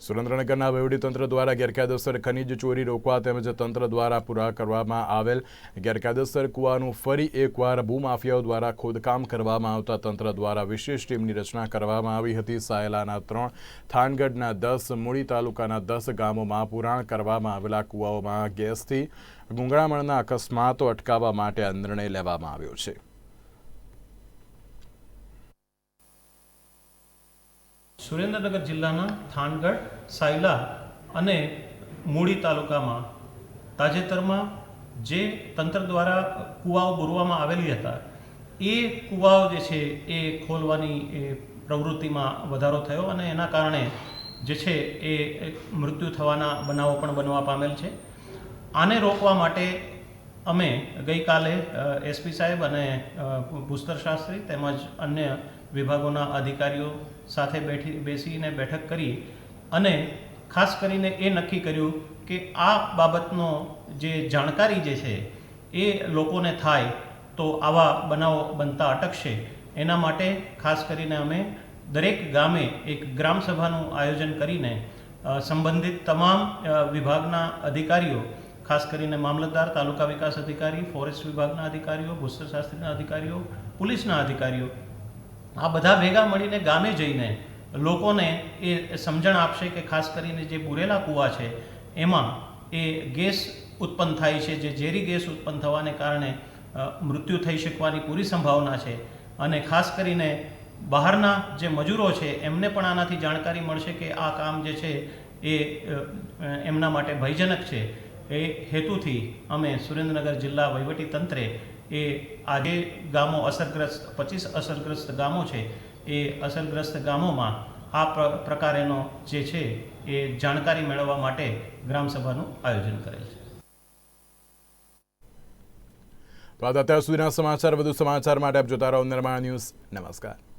સુરેન્દ્રનગરના વહીવટીતંત્ર દ્વારા ગેરકાયદેસર ખનીજ ચોરી રોકવા તેમજ તંત્ર દ્વારા પૂરા કરવામાં આવેલ ગેરકાયદેસર કૂવાનું ફરી એકવાર ભૂમાફિયાઓ દ્વારા ખોદકામ કરવામાં આવતા તંત્ર દ્વારા વિશેષ ટીમની રચના કરવામાં આવી હતી. સાયલાના ત્રણ, થાનગઢના દસ, મૂળી તાલુકાના દસ ગામોમાં પુરાણ કરવામાં આવેલા કૂવાઓમાં ગેસથી ગુંગળામણના અકસ્માતો અટકાવવા માટે આ નિર્ણય લેવામાં આવ્યો છે. સુરેન્દ્રનગર જિલ્લાના થાનગઢ, સાયલા અને મૂળી તાલુકામાં તાજેતરમાં જે તંત્ર દ્વારા કૂવાઓ બોરવામાં આવેલી હતા, એ કૂવાઓ જે છે એ ખોલવાની એ પ્રવૃત્તિમાં વધારો થયો અને એના કારણે જે છે એ મૃત્યુ થવાના બનાવો પણ બનવા પામેલ છે. આને રોકવા માટે અમે ગઈકાલે એસપી સાહેબ અને ભૂસ્તર શાસ્ત્રી તેમજ અન્ય વિભાગોના અધિકારીઓ સાથે બેઠી, બેસીને બેઠક કરી અને ખાસ કરીને એ નક્કી કર્યું કે આ બાબતનો જે જાણકારી જે છે એ લોકોને થાય તો આવા બનાવો બનતા અટકશે. એના માટે ખાસ કરીને અમે દરેક ગામે એક ગ્રામસભાનું આયોજન કરીને સંબંધિત તમામ વિભાગના અધિકારીઓ ખાસ કરીને મામલતદાર, તાલુકા વિકાસ અધિકારી, ફોરેસ્ટ વિભાગના અધિકારીઓ, ભૂસ્તરશાસ્ત્રીના અધિકારીઓ, પોલીસના અધિકારીઓ, આ બધા ભેગા મળીને ગામે જઈને લોકોને એ સમજણ આપશે કે ખાસ કરીને જે બુરેલા કૂવા છે, એમાં એ ગેસ ઉત્પન્ન થાય છે, જે ઝેરી ગેસ ઉત્પન્ન થવાને કારણે મૃત્યુ થઈ શકવાની પૂરી સંભાવના છે. અને ખાસ કરીને બહારના જે મજૂરો છે, એમને પણ આનાથી જાણકારી મળશે કે આ કામ જે છે એ એમના માટે ભયજનક છે. એ હેતુથી અમે સુરેન્દ્રનગર જિલ્લા વહીવટી તંત્રે એ આજે ગામો અસરગ્રસ્ત, પચીસ અસરગ્રસ્ત ગામો છે, એ અસરગ્રસ્ત ગામોમાં આ પ્ર- પ્રકારેનો જે છે એ જાણકારી મેળવવા માટે ગ્રામસભાનું આયોજન કરેલ છે. તો અત્યાર સુધીના સમાચાર, વધુ સમાચાર માટે આપ જોતા રહો નિર્માણ ન્યૂઝ. નમસ્કાર.